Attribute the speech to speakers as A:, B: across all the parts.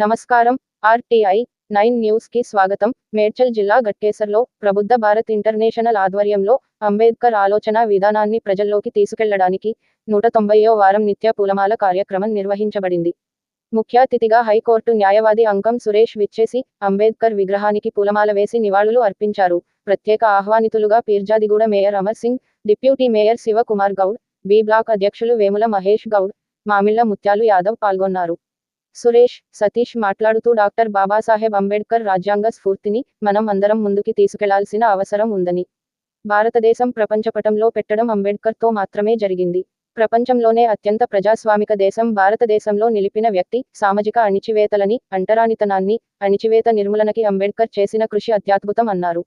A: నమస్కారం. RTI nine న్యూస్కి స్వాగతం. మేడ్చల్ జిల్లా గట్కేసర్లో ప్రబుద్ధ భారత్ ఇంటర్నేషనల్ ఆధ్వర్యంలో అంబేద్కర్ ఆలోచన విధానాన్ని ప్రజల్లోకి తీసుకెళ్ళడానికి నూట తొంభైయో వారం నిత్య పూలమాల కార్యక్రమం నిర్వహించబడింది. ముఖ్య అతిథిగా హైకోర్టు న్యాయవాది అంకం సురేష్ విచ్చేసి అంబేద్కర్ విగ్రహానికి పూలమాల వేసి నివాళులు అర్పించారు. ప్రత్యేక ఆహ్వానితులుగా Peerzadiguda mayor Amar Singh deputy mayor Shivakumar Goud B block అధ్యక్షులు వేముల మహేష్ గౌడ్ మామిళ్ళ ముత్యాలు యాదవ్ పాల్గొన్నారు. సురేష్ సతీష్ మాట్లాడుతూ డాక్టర్ బాబాసాహెబ్ అంబేడ్కర్ రాజ్యాంగ స్ఫూర్తిని మనం అందరం ముందుకి తీసుకెళ్ళాల్సిన అవసరం ఉందని. భారతదేశం ప్రపంచపటంలో పెట్టడం అంబేడ్కర్తో మాత్రమే జరిగింది. ప్రపంచంలోనే అత్యంత ప్రజాస్వామిక దేశం భారతదేశంలో నిలిపిన వ్యక్తి సామాజిక అణిచివేతలని అంటరానితనాన్ని అణిచివేత నిర్మూలనకి అంబేద్కర్ చేసిన కృషి అత్యద్భుతం అన్నారు.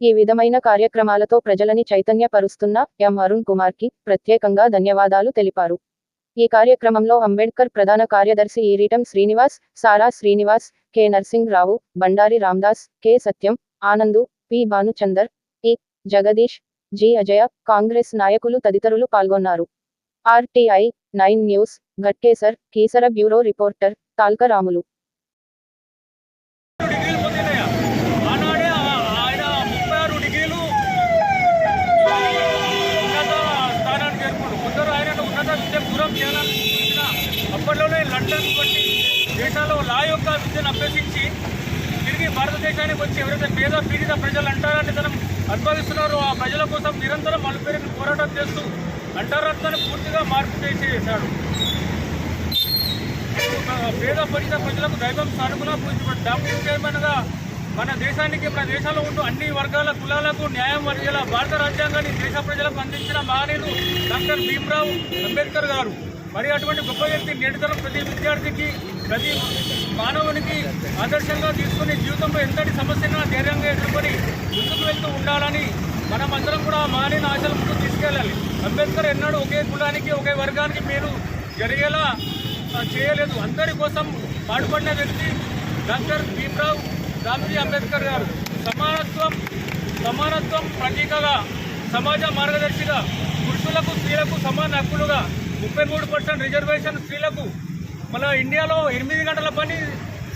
A: ఈ విధమైన కార్యక్రమాలతో ప్రజలని చైతన్యపరుస్తున్న ఎం అరుణ్ కుమార్కి ప్రత్యేకంగా ధన్యవాదాలు తెలిపారు. ఈ కార్యక్రమంలో అంబేద్కర్ ప్రధాన కార్యదర్శి Eeritam Srinivas Sara Srinivas K. Narsing Rao Bandari Ramdas K. Satyam Anand P. Bhanuchander E. Jagadish G. Ajay Congress నాయకులు తదితరులు పాల్గొన్నారు. RTI nine news Ghatkesar Keesara bureau reporter Talkaramulu.
B: అప్పట్లోనే లండన్ దేశాల్లో లా యొక్క విద్యను అభ్యసించి తిరిగి భారతదేశానికి వచ్చి ఎవరైతే పేద పీడిత ప్రజలు అంటారని తనం అనుభవిస్తున్నారో ఆ ప్రజల కోసం నిరంతరం మలుపేరుని పోరాటం చేస్తూ అంటారత్నాన్ని పూర్తిగా మార్పు చేసేసాడు పేద పడిత ప్రజలకు దైవం సానుగుణ పూజించబడి డాక్టర్ చైర్మన్గా మన దేశానికి మన దేశంలో ఉంటూ అన్ని వర్గాల కులాలకు న్యాయం వర్గాల భారత రాజ్యాంగాన్ని దేశ ప్రజలకు అందించిన మహనీయుడు డాక్టర్ భీమ్రావు అంబేద్కర్ గారు. మరి అటువంటి గొప్ప వ్యక్తి నేటితరం ప్రతి విద్యార్థికి ప్రతి మానవునికి ఆదర్శంగా తీసుకుని జీవితంలో ఎంతటి సమస్యను ధైర్యంగా ఎదుర్కొని ముందుకు వెళ్తూ ఉండాలని మనం అందరం కూడా మారిన ఆశల ముందు తీసుకెళ్ళాలి. అంబేద్కర్ ఎన్నడూ ఒకే కులానికి ఒకే వర్గానికి మీరు జరిగేలా చేయలేదు. అందరి కోసం పాటుపడిన వ్యక్తి డాక్టర్ భీమ్రావ్ రామ్జీ అంబేద్కర్ గారు. సమానత్వం సమానత్వం ప్రతీకగా సమాజ మార్గదర్శిగా పురుషులకు స్త్రీలకు సమాన హక్కులుగా ముప్పై మూడు పర్సెంట్ రిజర్వేషన్ స్త్రీలకు. మన ఇండియాలో ఎనిమిది గంటల పని.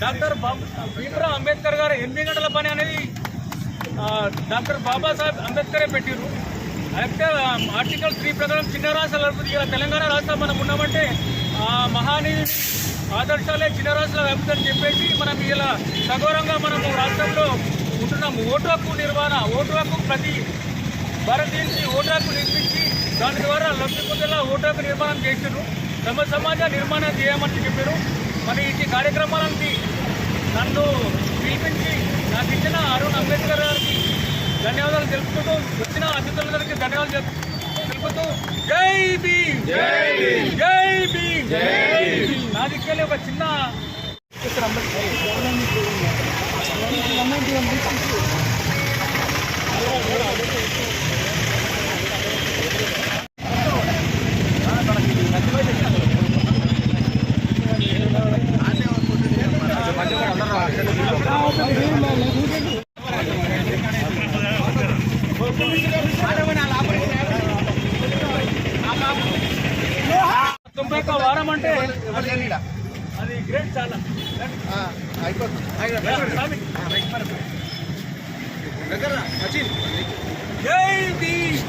B: డాక్టర్ బాబు భీమ్రావ్ అంబేద్కర్ గారు ఎనిమిది గంటల పని అనేది డాక్టర్ బాబాసాహెబ్ అంబేద్కరే పెట్టారు అయితే ఆర్టికల్ త్రీ ప్రకారం చిన్న రాష్ట్రాల అభివృద్ధి ఇలా తెలంగాణ రాష్ట్రం మనం ఉన్నామంటే ఆ మహానీయుని ఆదర్శాలే చిన్న రాష్ట్రాలు అభివృద్ధి చెప్పేసి మనం ఇలా సగౌరవంగా మనము రాష్ట్రంలో ఉంటున్నాము. ఓటు హక్కు నిర్వహణ ఓటు హక్కు ప్రతి భారతీయునికి ఓటు హక్కు నిర్మించి దాని ద్వారా లబ్ధి పొందేలా ఓటు హక్కు నిర్మాణం చేశారు సమ సమాజ నిర్మాణం చేయమని చెప్పారు మరి ఈ కార్యక్రమాలన్నీ నన్ను పిలిపించి నాకు ఇచ్చిన అరుణ్ అంబేద్కర్ గారికి ధన్యవాదాలు తెలుపుకుంటూ వచ్చిన అతిథులందరికీ ధన్యవాదాలు తెలుపు- తెలుపుతూ జై భీమ్! జై భీమ్! జై భీమ్! జై భీమ్! నా ఒక చిన్న ముప్పై ఒక్క వారం అంటే అది గ్రేట్ చాలా. జై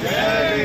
B: జై